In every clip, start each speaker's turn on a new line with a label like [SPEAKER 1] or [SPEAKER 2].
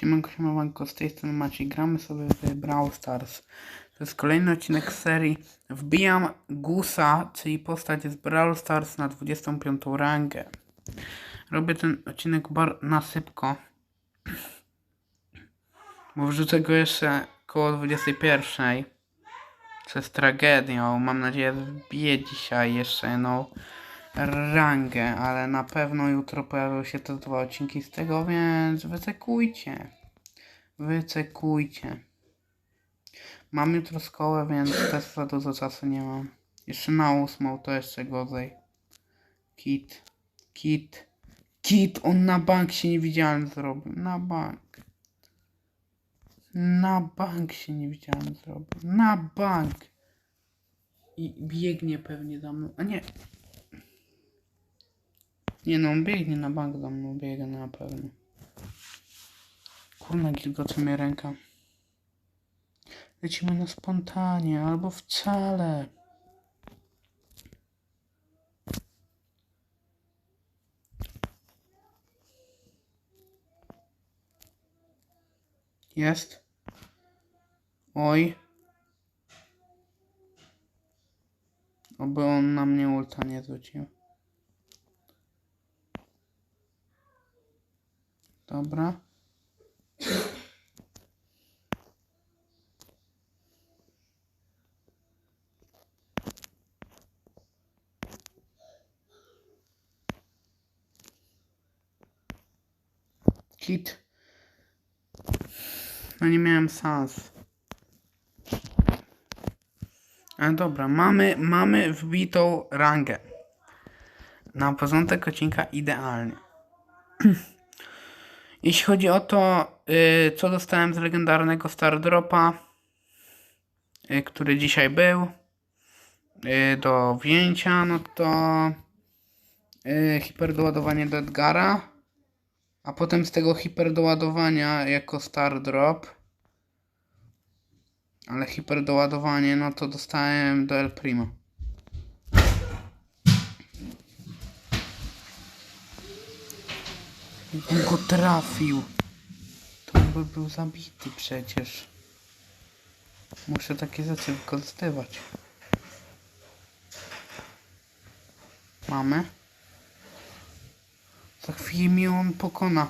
[SPEAKER 1] Siemanko, siemanko, z tej strony Maciej. Gramy sobie w Brawl Stars. To jest kolejny odcinek serii Wbijam Gusa, czyli postać z Brawl Stars na 25 rangę. Robię ten odcinek bar na szybko. Bo wrzucę go jeszcze koło 21. Co jest tragedią. Mam nadzieję, że wbiję dzisiaj jeszcze jedną rangę, ale na pewno jutro pojawią się te dwa odcinki z tego, więc wyczekujcie. Wyczekujcie. Mam jutro szkołę, więc też za dużo czasu nie mam. Jeszcze na ósmą to jeszcze gorzej. Kit. Kit. Kit, on na bank się niewidzialny zrobił. Na bank. Na bank się niewidzialny zrobił. Na bank. I biegnie pewnie za mną. A nie, nie no, on biegnie na bank do mnie, biega na pewno. Kurna, gilgocze mnie ręka. Lecimy na spontanie, albo wcale. Jest. Oj. Oby on na mnie ulta nie zwrócił. Dobra. Kit. No nie miałem szans. Ale dobra, mamy, mamy wbitą rangę. Na początek odcinka idealnie. Jeśli chodzi o to, y, co dostałem z legendarnego Star Dropa, y, który dzisiaj był y, do wzięcia, no to hiperdoładowanie do Edgara, a potem z tego hiperdoładowania jako Star Drop, ale hiperdoładowanie, no to dostałem do El Primo. On go trafił. To on by był zabity przecież. Muszę takie rzeczy wykorzystywać. Mamy. Za chwilę mnie on pokona.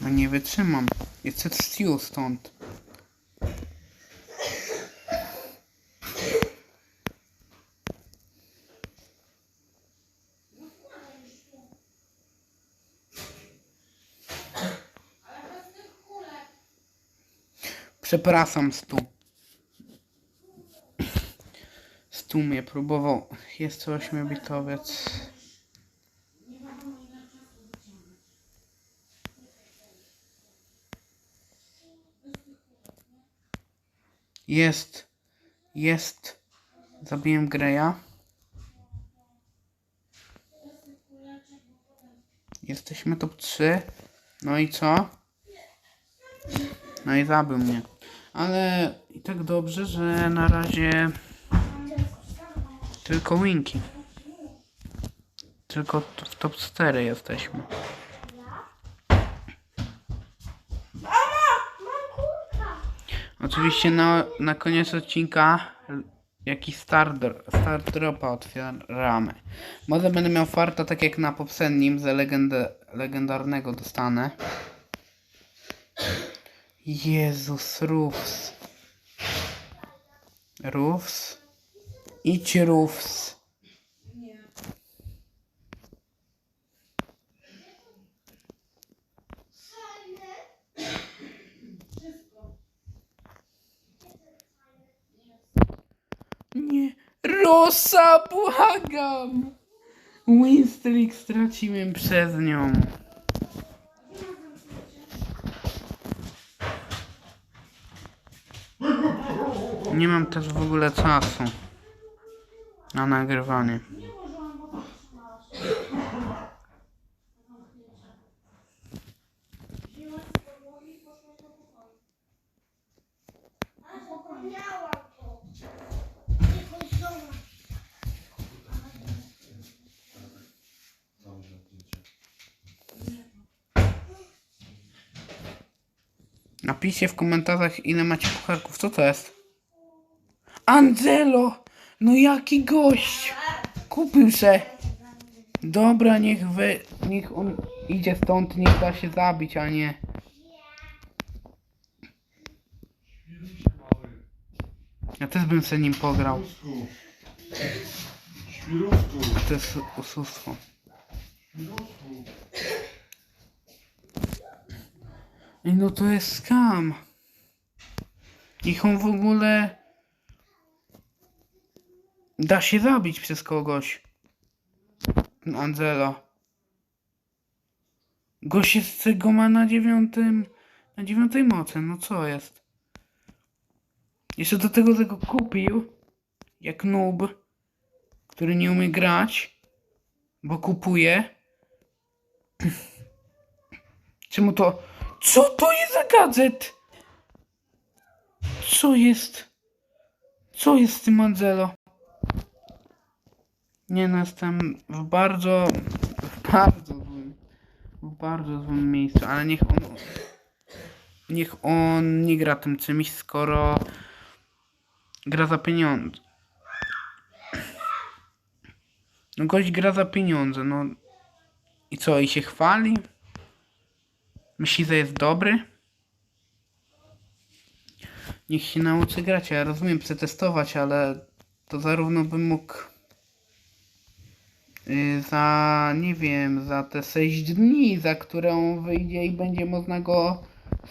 [SPEAKER 1] No nie wytrzymam. Jest Steel stąd. Przepraszam, Stu. Stu mnie próbował. Jest to ośmiobitowiec. Jest. Jest. Zabiłem Greya. Jesteśmy top 3. No i co? No i zabił mnie. Ale i tak dobrze, że na razie tylko winki. Tylko w top 4 jesteśmy. Oczywiście na, na koniec odcinka jakiś star, dr- star dropa otwieramy. Może będę miał farta tak jak na poprzednim, ze legend- legendarnego dostanę. Jezus, Rufs. Rufs. Idź, Rufs. Nie. Rosa, błagam! Winstreak straciłem przez nią. Nie mam też w ogóle czasu na nagrywanie. Napiszcie w komentarzach, ile macie pucharków. Co to jest? Angelo! No jaki gość! Kupił se. Dobra, niech wy... Niech on idzie stąd, niech da się zabić, a nie... Ja też bym se nim pograł. To jest oszustwo. Ej, no to jest skam. Niech on w ogóle da się zabić przez kogoś. Ten Angelo. Gość jest tego ma na dziewiątym, na dziewiątej mocy, no co jest? Jeszcze do tego tego kupił, jak noob, który nie umie grać, bo kupuje. Czemu to... Co to jest za gadżet? Co jest? Co jest z tym Angelo? Nie no, jestem w bardzo... w bardzo złym... w bardzo złym miejscu, ale niech on... Niech on nie gra tym czymś, skoro gra za pieniądze. No gość gra za pieniądze, no i co, i się chwali? Myśli, że jest dobry? Niech się nauczy grać. Ja rozumiem przetestować, ale to zarówno bym mógł yy, za, nie wiem, za te 6 dni, za które on wyjdzie i będzie można go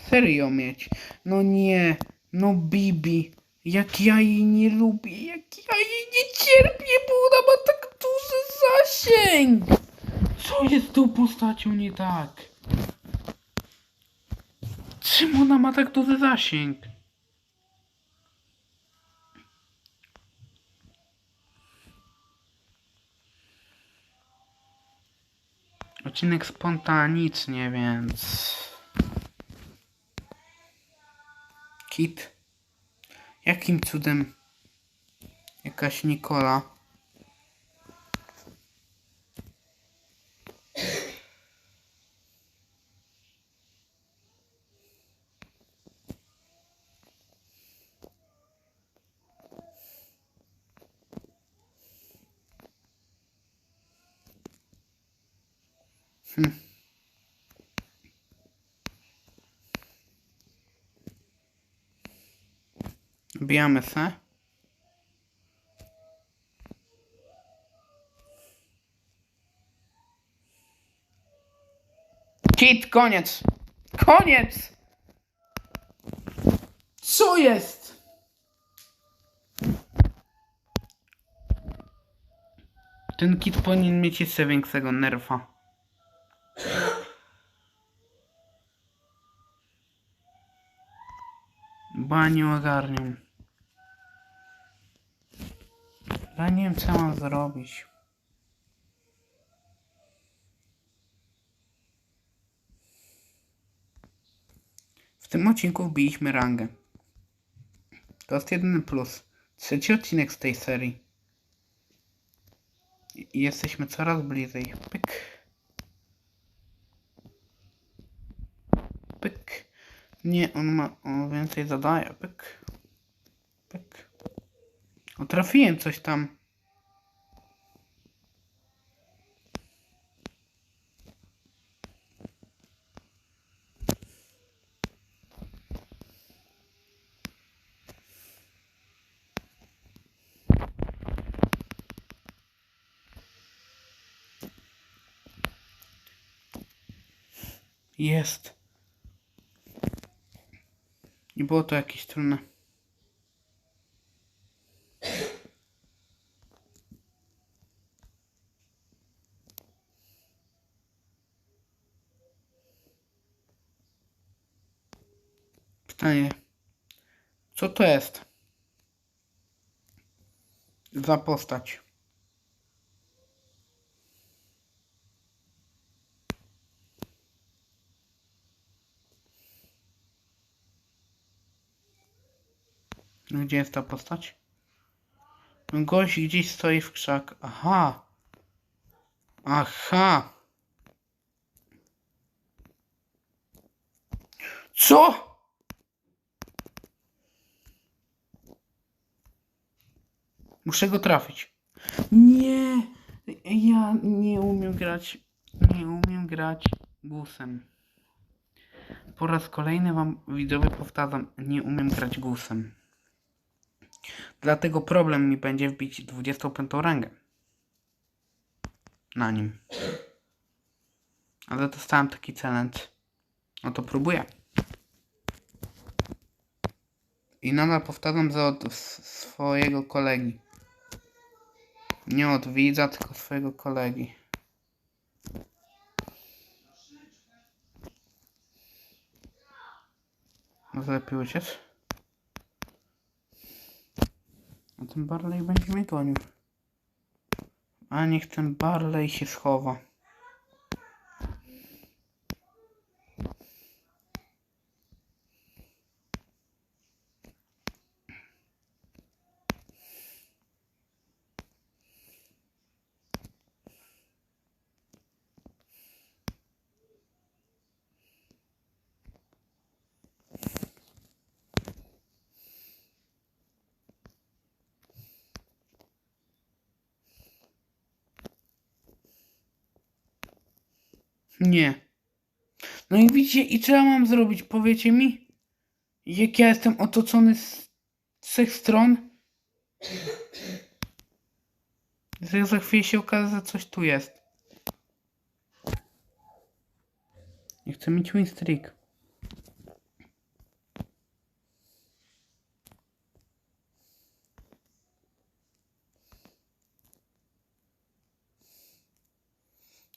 [SPEAKER 1] serio mieć. No nie, no Bibi, jak ja jej nie lubię, jak ja jej nie cierpię, bo ona ma tak duży zasięg. Co jest z tą postacią nie tak? Czemu ona ma tak duży zasięg? Odcinek spontanicznie, więc... Kit. Jakim cudem jakaś Nikola Bijamy se. Kit, koniec! Koniec! Co jest? Ten kit powinien mieć jeszcze większego nerfa. Ba nie ogarniam. Ja nie wiem co mam zrobić. W tym odcinku wbiliśmy rangę. To jest jedyny plus. Trzeci odcinek z tej serii. I jesteśmy coraz bliżej. Pyk. Pyk. Nie, on ma on więcej zadaje. Pyk. Pyk. O, coś tam. Jest. Nie było to jakieś trudne. Pytanie. Co to jest? Za postać. gdzie jest ta postać? Gość gdzieś stoi w krzak. Aha! Aha! Co? Muszę go trafić. Nie! Ja nie umiem grać. Nie umiem grać gusem. Po raz kolejny wam widzowie powtarzam, nie umiem grać gusem. Dlatego problem mi będzie wbić 25 rangę. Na nim. Ale dostałem taki challenge. No to próbuję. I nadal powtarzam, że od swojego kolegi. Nie od widza, tylko swojego kolegi. Może lepiej uciec? A ten Barley będzie mnie gonił. A niech ten Barley się schowa. Nie. No i widzicie, i co ja mam zrobić? Powiecie mi? Jak ja jestem otoczony z trzech stron? Że za chwilę się okaże, że coś tu jest. Nie chcę mieć win streak.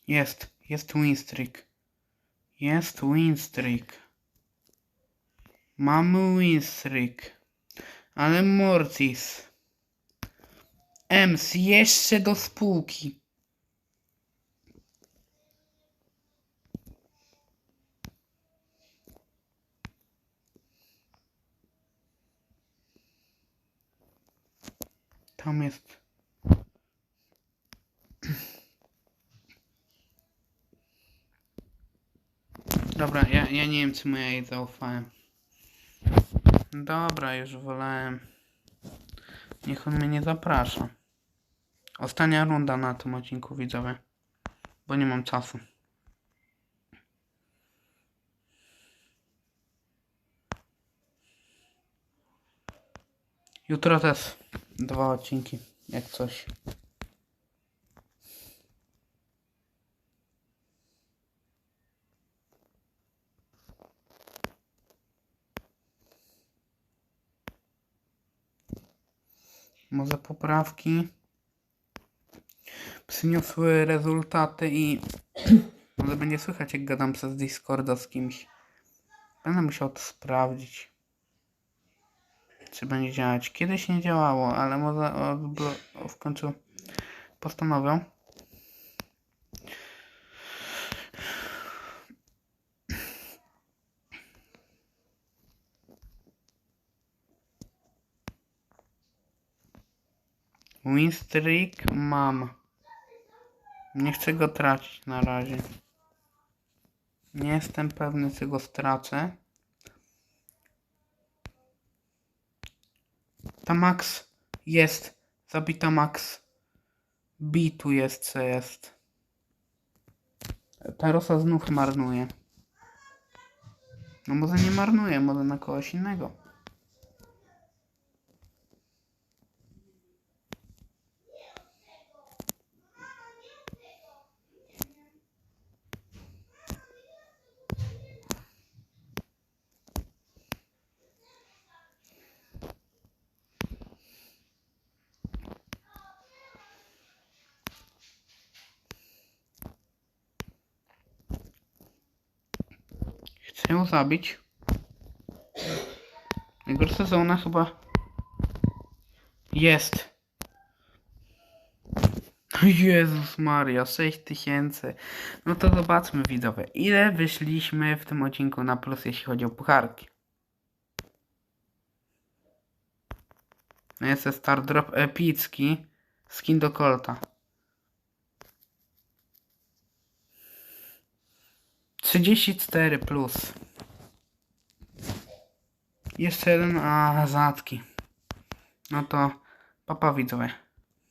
[SPEAKER 1] Jest, jest win streak. Jest win streak. Mamy win streak. Ale Mortis. Ems jeszcze do spółki. Tam jest. Dobra, ja, ja nie wiem, czemu ja jej zaufałem. Dobra, już wolałem. Niech on mnie nie zaprasza. Ostatnia runda na tym odcinku, widzowie. Bo nie mam czasu. Jutro też dwa odcinki, jak coś. Może poprawki przyniosły rezultaty i może będzie słychać jak gadam przez Discorda z kimś. Będę musiał to sprawdzić. Czy będzie działać. Kiedyś nie działało, ale może w końcu postanowią. Winstreak mam. Nie chcę go tracić na razie. Nie jestem pewny, czy go stracę. Ta Max jest. Zabita Max. B tu jest, co jest. Ta Rosa znów marnuje. No może nie marnuje, może na kogoś innego. Chcę ją zabić. Najgorsza zona chyba jest. Jezus Maria, 6000. No to zobaczmy widzowie, ile wyszliśmy w tym odcinku na plus, jeśli chodzi o pucharki. No jest to Star Drop epicki, skin do Colta. 34 plus. Jeszcze jeden, a zatki. No to Papa widzowie.